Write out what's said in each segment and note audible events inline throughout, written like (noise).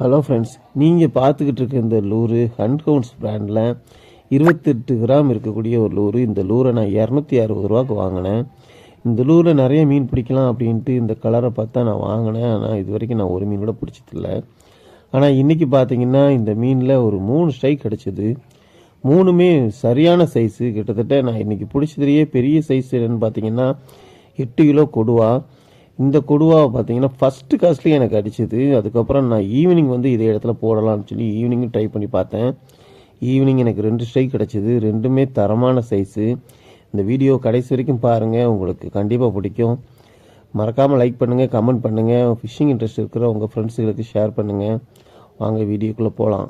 Hello friends நீங்கள் பார்த்துக்கிட்டு இருக்க இந்த லூரு ஹன்கவுன்ஸ் பிராண்டில் இருபத்தெட்டு கிராம் இருக்கக்கூடிய ஒரு லூரு. இந்த லூரை நான் இரநூத்தி அறுபது ரூபாய்க்கு வாங்கினேன். இந்த லூரில் நிறைய மீன் பிடிக்கலாம் அப்படின்ட்டு இந்த கலரை பார்த்தா நான் வாங்கினேன். ஆனால் இது வரைக்கும் நான் ஒரு மீன் கூட பிடிச்சதில்ல. ஆனால் இன்றைக்கி பார்த்தீங்கன்னா இந்த மீனில் ஒரு மூணு ஸ்ட்ரைக் கிடச்சிது. மூணுமே சரியான சைஸு கிட்டத்தட்ட நான் இன்றைக்கி பிடிச்சதுலேயே பெரிய சைஸ் என்னென்னு பார்த்தீங்கன்னா எட்டு கிலோ கொடுவா. இந்த கொடுவாவை பார்த்தீங்கன்னா ஃபஸ்ட்டு காஸ்ட்லி எனக்கு அடிச்சது. அதுக்கப்புறம் நான் ஈவினிங் வந்து இதே இடத்துல போடலாம்னு சொல்லி ஈவினிங்கும் ட்ரை பண்ணி பார்த்தேன். ஈவினிங் எனக்கு ரெண்டு ஸ்ட்ரைக் கிடச்சிது. ரெண்டுமே தரமான சைஸு இந்த வீடியோ கடைசி வரைக்கும் பாருங்கள் உங்களுக்கு கண்டிப்பாக பிடிக்கும். மறக்காமல் லைக் பண்ணுங்கள் கமெண்ட் பண்ணுங்கள் ஃபிஷிங் இன்ட்ரெஸ்ட் இருக்கிற உங்கள் ஃப்ரெண்ட்ஸுகளுக்கு ஷேர் பண்ணுங்கள் வாங்க வீடியோக்குள்ளே போகலாம்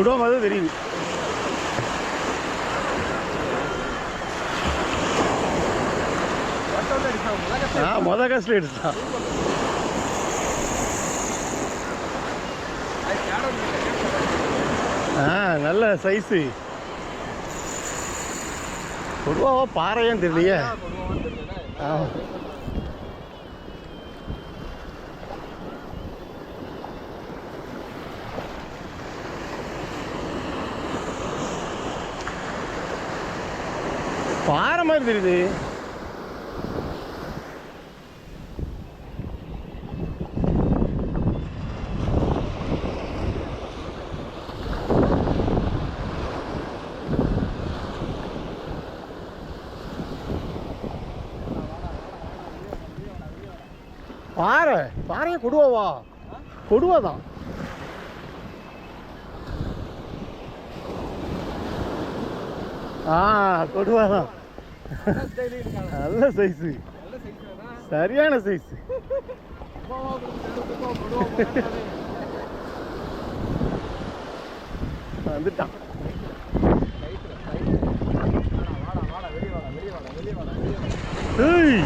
விடும் போது தெரியுது ஆ மொதல் காசுல எடுத்தான் ஆ நல்ல சைஸு பொதுவாக பாறையான்னு தெரியலையே. ஆ. பாறை மாதிரி தெரியுது. பாறை பாறையை கொடுவாவா கொடுவா தான். ஆ கொடுவா தான். நல்ல சைஸு சரியான சைஸ் வந்துட்டான். ஏய்.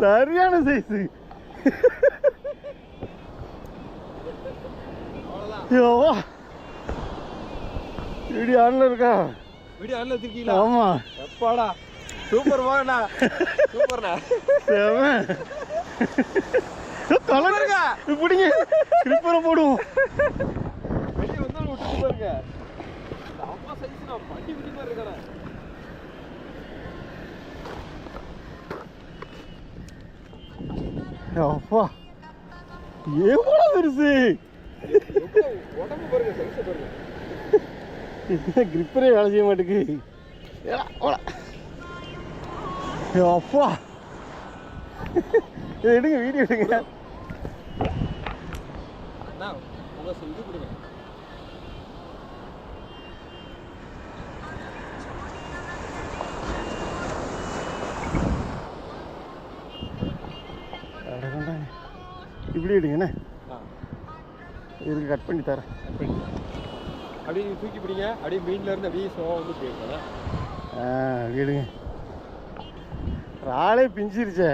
சரியான சைஸு ஏவா வீடியோ ஆன்ல இருக்கா? வீடியோ ஆன்ல வச்சிருக்கீங்களா? ஆமா. எப்பாடா? சூப்பர் வாங்கண்ணா. சூப்பர்ண்ணா. செம. கலருங்க இப்படிங்க கிளிப்பரை போடுவோம். வெளியே வந்தாலும் விட்டுட்டு பாருங்க அம்மா சைஸ் நான் பட்டி பிடி மாதிரி இருக்கானே அப்பா எவ்வளோ பெருசு எவ்வளவு உடம்பு பாருங்க சைஸ் பாருங்க கிரிப்பரே வேலை செய்ய மாட்டேங்கு ஏடா, ஓடா. அப்பா இதை எடுங்க வீடியோ எடுங்க ஆ. இதுக்கு கட் பண்ணி தரேன். அப்படியே நீங்க தூக்கி பிடிங்க. அப்படியே மீன்ல இருந்து அப்படியே சோவா வந்து போயிருக்கேன் ஆ அப்படி எடுங்க ராளே பிஞ்சிருச்சே.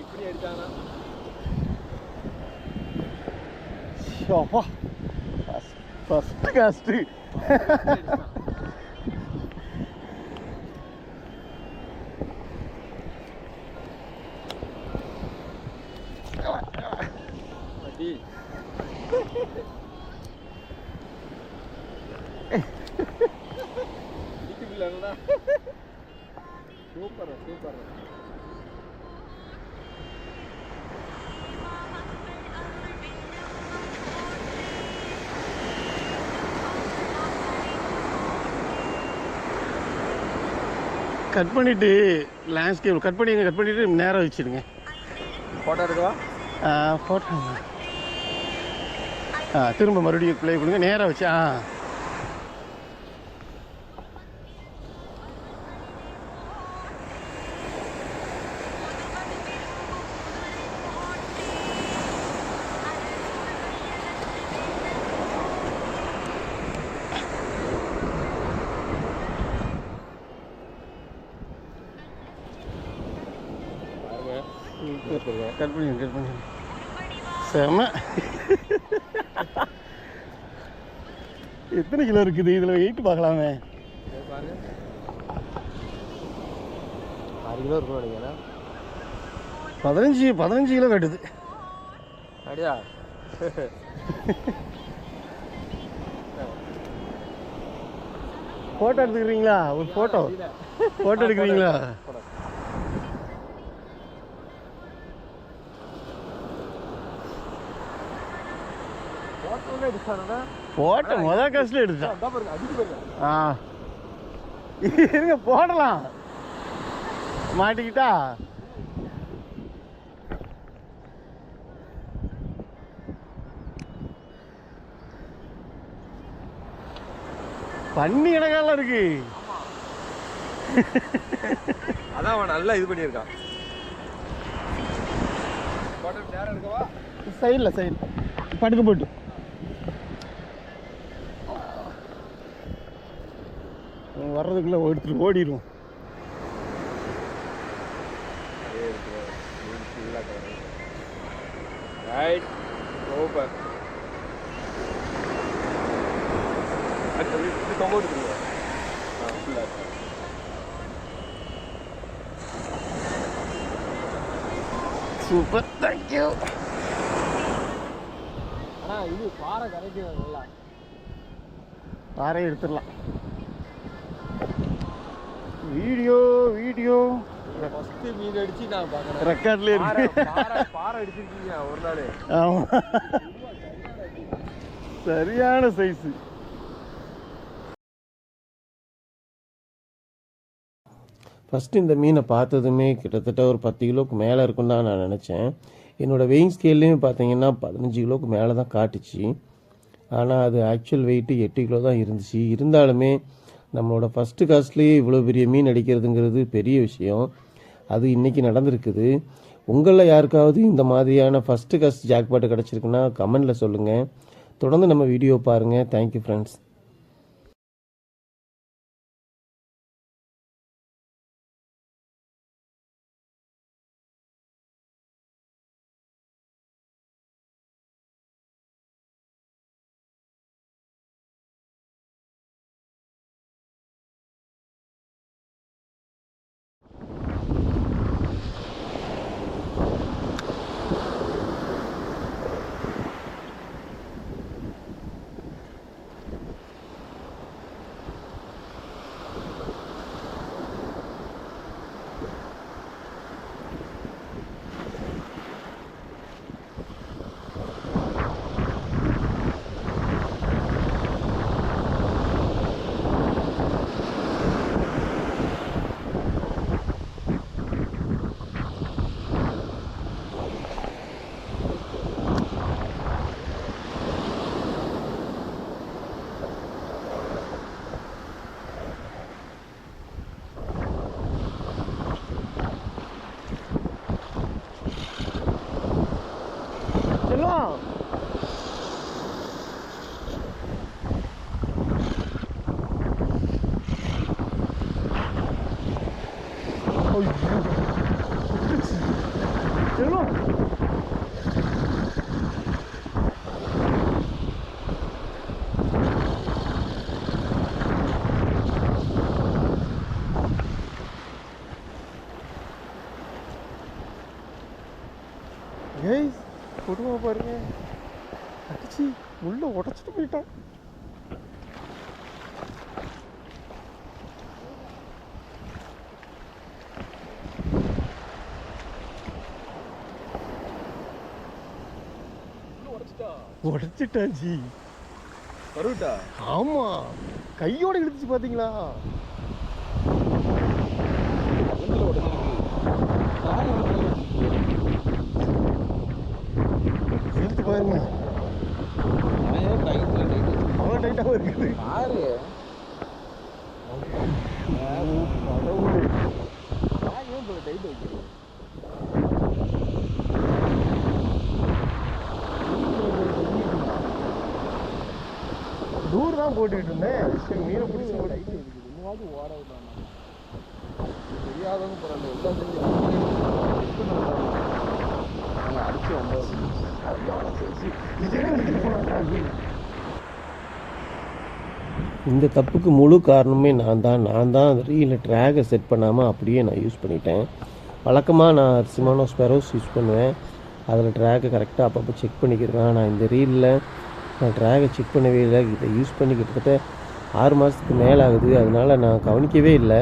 இப்படி அப்பா ஃபஸ்ட்டு காஸ்ட்டு அடி அடிக்குதுல்லடா சூப்பர் சூப்பர் கட் பண்ணிவிட்டு லேண்ட்ஸ்கேப் கட் பண்ணி கட் பண்ணிவிட்டு நேராக வச்சுடுங்க போட்டோ எடுக்கவா? ஃபோட்டோ ஆ திரும்ப மறுபடியும் ப்ளே கொடுங்க. நேராக வச்சு ஆ பாருங்க கட் பண்ணி கட் பண்ணி செம எத்தனை கிலோ இருக்குது? இதில் வெயிட் பார்க்கலாமே. ஆறு கிலோ இருக்கும் நினைக்கிறேன். பதினஞ்சு பதினஞ்சு கிலோ கட்டுது. அப்படியா? ஃபோட்டோ எடுத்துக்கிறீங்களா? ஒரு ஃபோட்டோ ஃபோட்டோ எடுக்கிறீங்களா? போட்டோல எடுத்தானா ஃபோட்டோ மொதல் காசுல எடுத்தான் ஆ. இருங்க போடலாம். மாட்டிக்கிட்டா? பண்ணி கணக்கால இருக்கு. அதான் அவன் நல்லா இது பண்ணியிருக்கான். போட்டோ சைடில் சைடு. படுக்க போட்டு. வர்றதுக்குள்ளே எடுத்துட்டு ஓடிடுவோம் ரைட் சூப்பர் அடுத்து தொங்க ஆ ஃபுல்லாக சூப்பர் தேங்க்யூ ஆனால் இது பாறை கரைக்கும் நல்லா. பாறையை எடுத்துடலாம். Video video. ஃபஸ்ட்டு மீன் அடிச்சு நான் பார்க்குறேன். ரெக்கார்ட்லேயே பாறை இருக்கு. பாறை பாறை அடிச்சிருக்கீங்க ஒரு நாள். ஆமாம் சரியான சைஸு ஃபஸ்ட்டு இந்த மீனை பார்த்ததுமே கிட்டத்தட்ட ஒரு பத்து கிலோவுக்கு மேலே இருக்குன்னு தான் நான் நினச்சேன். என்னோடய வெயிங் ஸ்கேல்லையும் பார்த்தீங்கன்னா பதினஞ்சு கிலோவுக்கு மேலே தான் காட்டுச்சு. ஆனால் அது ஆக்சுவல் வெயிட்டு எட்டு கிலோ தான் இருந்துச்சு. இருந்தாலுமே நம்மளோட ஃபஸ்ட்டு காஸ்ட்லேயே இவ்வளோ பெரிய மீன் அடிக்கிறதுங்கிறது பெரிய விஷயம். அது இன்றைக்கி நடந்திருக்குது. உங்களில் யாருக்காவது இந்த மாதிரியான ஃபஸ்ட்டு காஸ்ட் ஜாக்பாட்டு கிடச்சிருக்குன்னா கமெண்டில் சொல்லுங்கள் தொடர்ந்து நம்ம வீடியோ பாருங்கள் தேங்க்யூ ஃப்ரெண்ட்ஸ் கொடுவா பாருங்க. அடிச்சு உள்ள உடச்சிட்டு போயிட்டான். உடச்சிட்டா உடச்சிட்டான். ஜி கருவிட்டா? ஆமா. கையோட இழுத்துச்சு பாத்தீங்களா? உடஞ்சிருக்கு பாருங்க அவ்வளோ டைட்டாக இருக்குது பாரு டைட் வைக்கிறேன் டூர் தான் போட்டுக்கிட்டு இருந்தேன் சரி மீனை பிடிச்சி டைட் போட்டு இருக்குது இன்னுமாவது ஓட தெரியாதவங்க பரவாயில்ல எல்லாம் செஞ்சு அடிச்சு வந்தோம் இந்த தப்புக்கு முழு காரணமே நான் தான். நான் தான் அந்த ரீலில் ட்ராகை செட் பண்ணாமல் அப்படியே நான் யூஸ் பண்ணிட்டேன். வழக்கமாக நான் சிமானோ ஸ்பெரோஸ் யூஸ் பண்ணுவேன். அதில் ட்ராகை கரெக்டாக அப்பப்போ செக் பண்ணிக்கிறேன் நான் இந்த ரீலில் நான் ட்ராகை செக் பண்ணவே இல்லை. இதை யூஸ் பண்ணி கிட்டத்தட்ட ஆறு மாதத்துக்கு மேலே ஆகுது அதனால் நான் கவனிக்கவே இல்லை.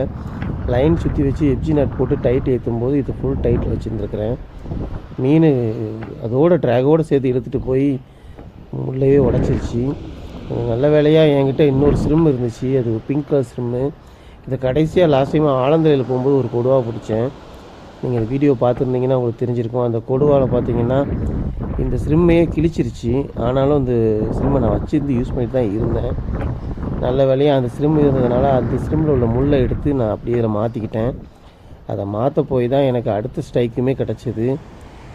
லைன் சுற்றி வச்சு எப்ஜி நட் போட்டு டைட் ஏற்றும் போது இது ஃபுல் டைட்டில் வச்சுருந்துருக்குறேன். மீன் அதோட ட்ராகோடு சேர்த்து எடுத்துகிட்டு போய் முள்ளையே உடச்சிருச்சு. நல்ல வேலையாக என்கிட்ட இன்னொரு சிம் இருந்துச்சு. அது பிங்க் கலர் சிம்மு. இதை கடைசியாக லாஸ்ட் டைம் ஆலந்தலையில் போகும்போது ஒரு கொடுவாக பிடிச்சேன். நீங்கள் வீடியோ பார்த்துருந்தீங்கன்னா உங்களுக்கு தெரிஞ்சிருக்கும். அந்த கொடுவாவில் பார்த்தீங்கன்னா இந்த சிம்மையே கிழிச்சிருச்சு. ஆனாலும் அந்த சிம்மை நான் வச்சுருந்து யூஸ் பண்ணிட்டு தான் இருந்தேன். நல்ல வேலையாக அந்த சிம் இருந்ததுனால அந்த சிம்மில் உள்ள முள்ளை எடுத்து நான் அப்படியே இதில் மாற்றிக்கிட்டேன் அதை மாற்ற போய் தான் எனக்கு அடுத்த ஸ்ட்ரைக்குமே கிடச்சிது.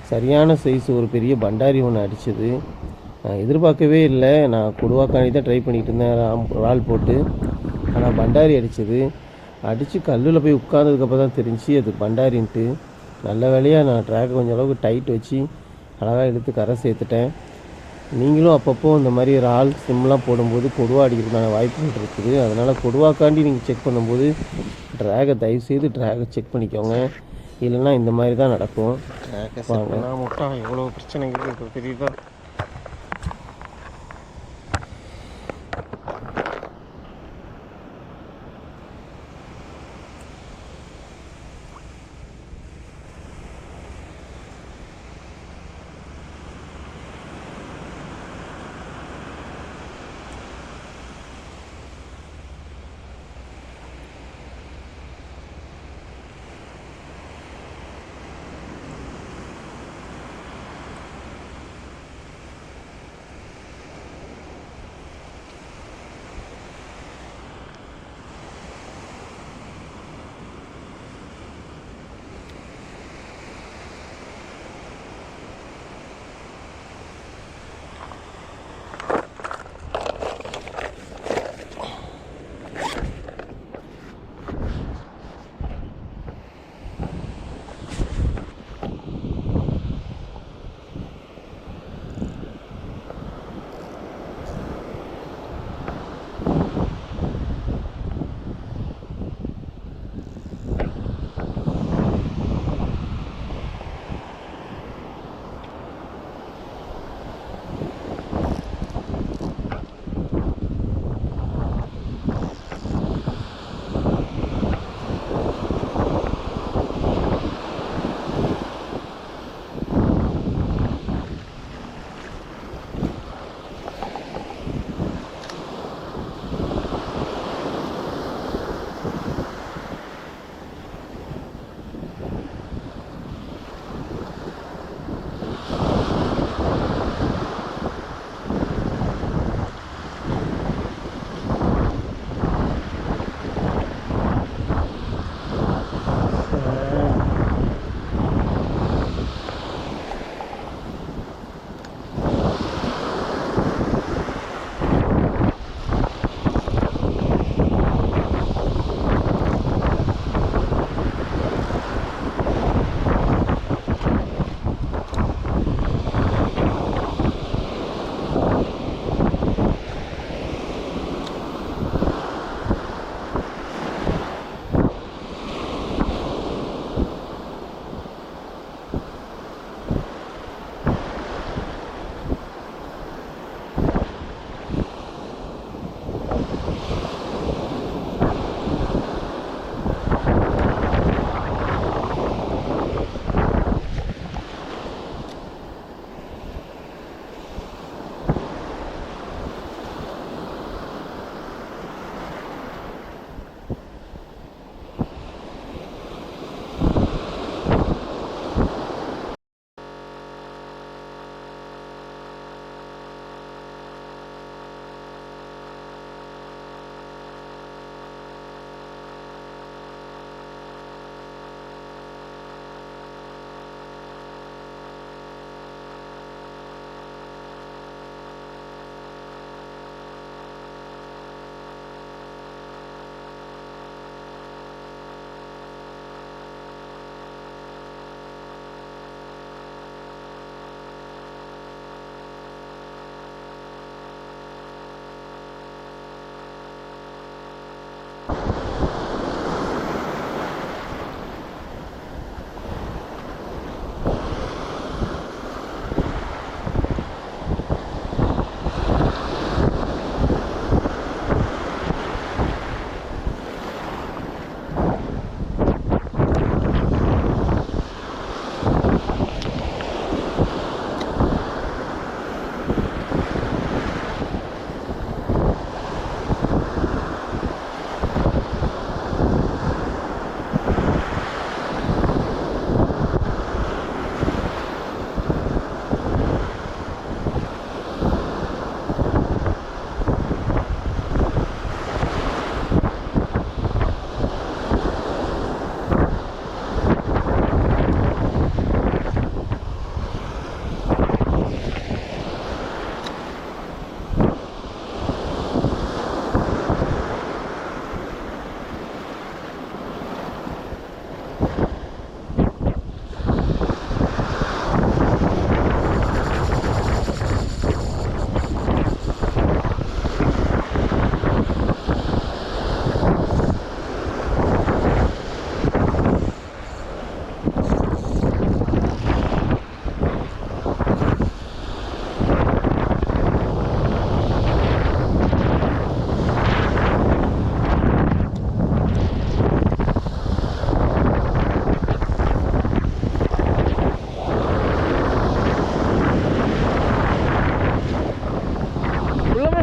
சரியான சைஸ் ஒரு பெரிய பண்டாரி ஒன்று அடித்தது நான் எதிர்பார்க்கவே இல்லை. நான் கொடுவாக்காணி தான் ட்ரை பண்ணிகிட்டு இருந்தேன். ராம்- ரால் போட்டு. ஆனால் பண்டாரி அடிச்சது. அடித்து கல்லில் போய் உட்கார்ந்ததுக்கப்புறம் தான் தெரிஞ்சு அது பண்டாரின்ட்டு. நல்ல வேலையாக நான் ட்ராக்கை கொஞ்சம் அளவுக்கு டைட் வச்சு அழகாக இழுத்து கரை சேர்த்துட்டேன். நீங்களும் அப்பப்போ இந்த மாதிரி ரால் சிம்லாம் போடும்போது கொடுவா அடிக்கிறதுக்கான வாய்ப்புகள் இருக்குது. அதனால் கொடுவாக்காண்டி நீங்கள் செக் பண்ணும்போது ட்ராகை தயவுசெய்து ட்ராகை செக் பண்ணிக்கோங்க. இல்லைன்னா இந்த மாதிரி தான் நடக்கும். முட்டா எவ்வளோ பிரச்சனைகள்? இருக்குது தெரியுதா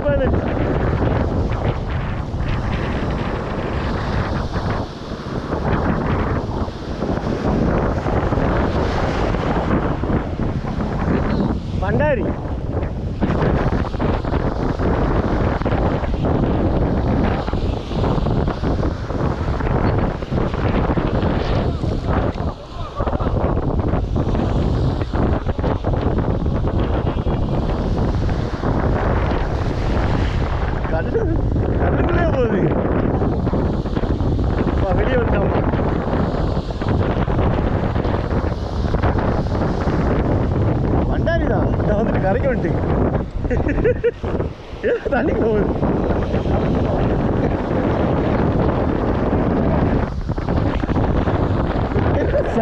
میکنش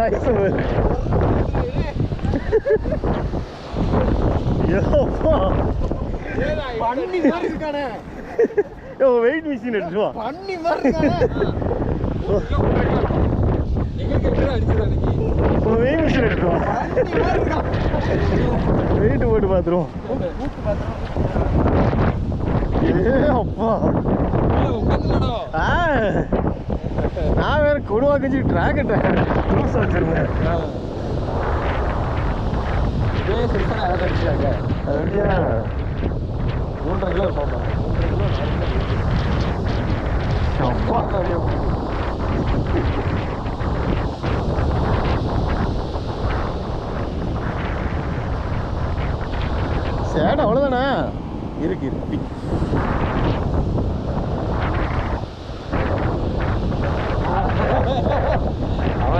size பாரு. யோப்பா. பண்ணி மாதிரி இருக்கானே யோ, weight machine எடுத்துட்டு வா. பண்ணி மாதிரி இருக்கானே எங்களுக்கு எப்படி அடிச்சது அன்னைக்கு ஒரு weight machine எடுத்துட்டு வா. பண்ணி மாதிரி இருக்கான் weight போட்டு பார்த்துருவோம். ஏ அப்பா. ஆ. நான் வேற கொடுவா கஞ்சி ட்ராக் க்ரூஸ் வச்சிருந்தேன். இதே செல்ஃபோன் அதை அப்படியா? மூன்றரை கிலோ இருப்பாங்க அப்பா சேடை அவ்வளோதானே இருக்கு இருக்கு அவன் சொல்லிட்டு வந்த கடை வைக்க சொன்னா பிராட கடை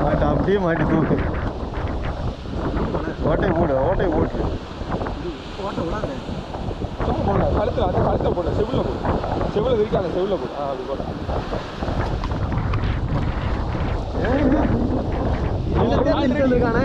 மாட்டை அப்படியே மாட்டி தூக்கு. ஓட்டை போடு ஓட்டை போட்டு சும்மா போட. கழுத்துல அந்த கழுத்துல போட செவில போடு செவில விரிக்காத செவில போடு ஆ போட இருக்கானே?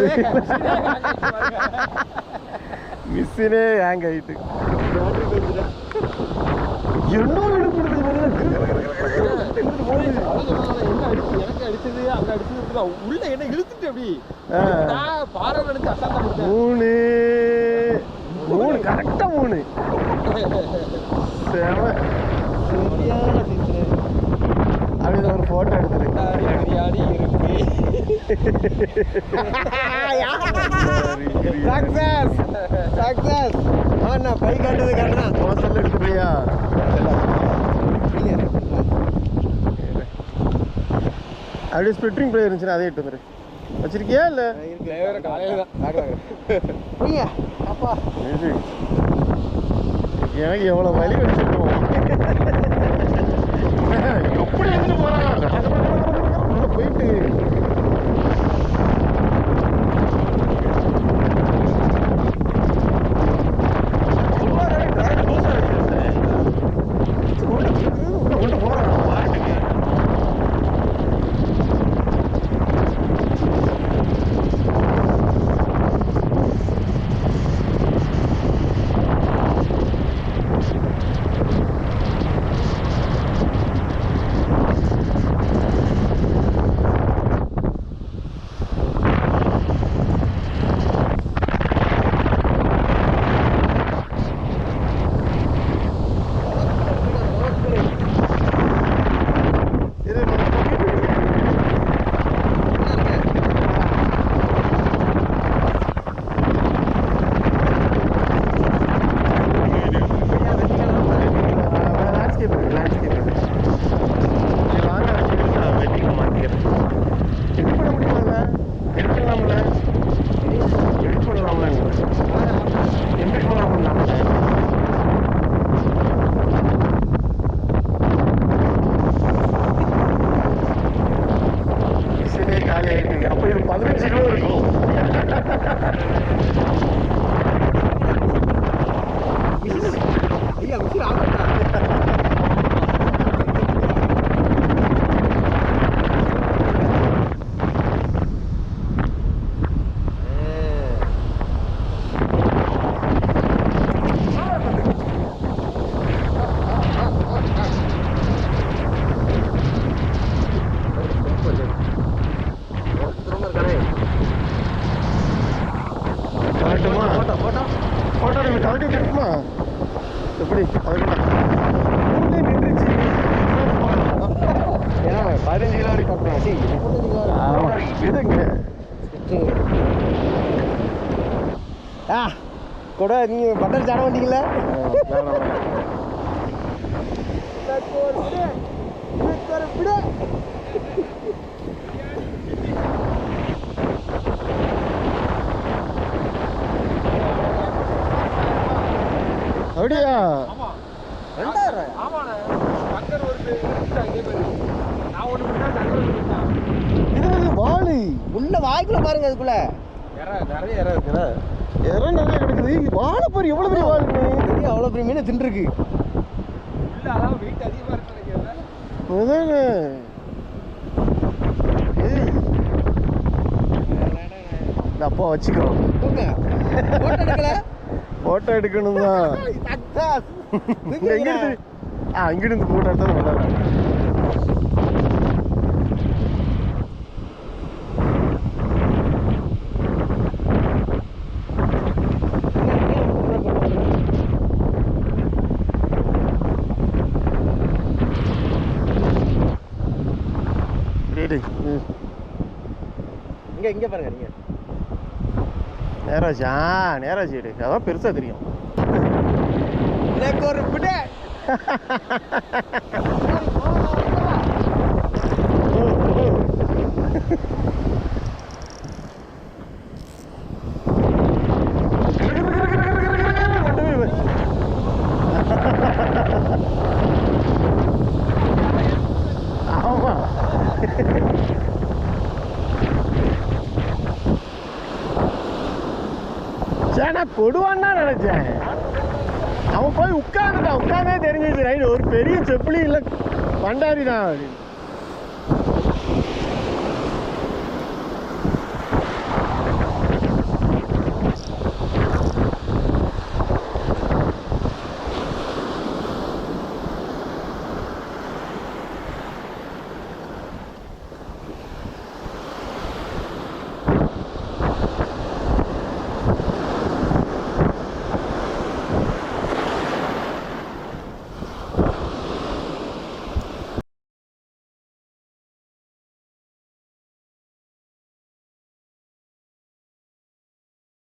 பாறை நினைச்சு அசால்ட்டா முடிச்சேன் மூணு மூணு கரெக்டா மூணு செம அப்படியே ஒரு போட்டோ எடுத்துரு பிரியாணி இருக்கு சக்சஸ் சக்சஸ் ஆனா பை காட்டுது காட்டுனா வாசல்ல எடுத்துறியா அப்படியே ஸ்பிளிட்டரிங் பிளே இருந்துச்சுன்னா அதே எடுத்து வந்துரு வச்சிருக்கியா இல்ல டிரைவர் காலையில தான் அப்பா. எனக்கு எவ்வளவு வலி வச்சிருக்கோம் எப்படி உள்ள போயிட்டு கொண்டு போறான் பாட்டுக்கு இது லேண்ட்ஸ்கேப் லேண்ட்ஸ்கேப் வாங்க வச்சுக்கிட்டு வெட்டிங்க மாற்றிக்கிறேன் எடிட் பண்ண முடியுமாங்க எடிட் பண்ணலாம்ல எடிட் பண்ணலாம்ல எடிட் பண்ணலாம்ல மிஷினே காலி ஆயிட்டு அப்போ இது பதினஞ்சு கிலோ இருக்கும் ஐயா மிஷின் ஆகட்டா கரெக்டுமா போட்டோ போட்டோ ஃபோட்டோ நீங்கள் கழட்டி கட்டுமா எப்படி அதுக்குள்ள நின்றுச்சு ஏன்னா பதினஞ்சு கிலோ வரைக்கும் கட்டுறேன் சரி ஆமாம் இதுங்க ஆ கூட நீங்கள் பட்டர் சாட மாட்டீங்களா? அப்படியா? ஆமா ரெண்டாயிரம் ஆமாண்ணே ஒரு நான் ஒன்று இது வந்து உள்ள வாய்க்குள்ள பாருங்க அதுக்குள்ள. இற நிறைய இற இறம் நிறைய கிடக்குது வாழை பாரு எவ்வளோ பெரிய வாழை பெரிய அவ்வளோ பெரிய மீன் தின்றுருக்கு. இல்ல அதான். இந்த அப்பா வச்சுக்கிறோம் போங்க போட்டோ எடுக்கல? ஃபோட்டோ எடுக்கணும் தான் (laughs) இருந்து ஆ இங்க இருந்து ஃபோட்டோ எடுத்தா நல்லா இருக்கும். இங்க இங்க பாருங்க நீங்க. நேராச்சு ஆ நேராச்சு எடு. அதான் பெருசா தெரியும். எனக்கு ஒரு பிடை ஆமா (laughs) சரி நான் கொடுவான்னு தான் நினச்சேன். அவன் போய் உட்காந்துட்டான் உட்காந்தே தெரிஞ்சிச்சு ரைட் ஒரு பெரிய செப்பிலி இல்லை பண்டாரி தான் அப்படின்னு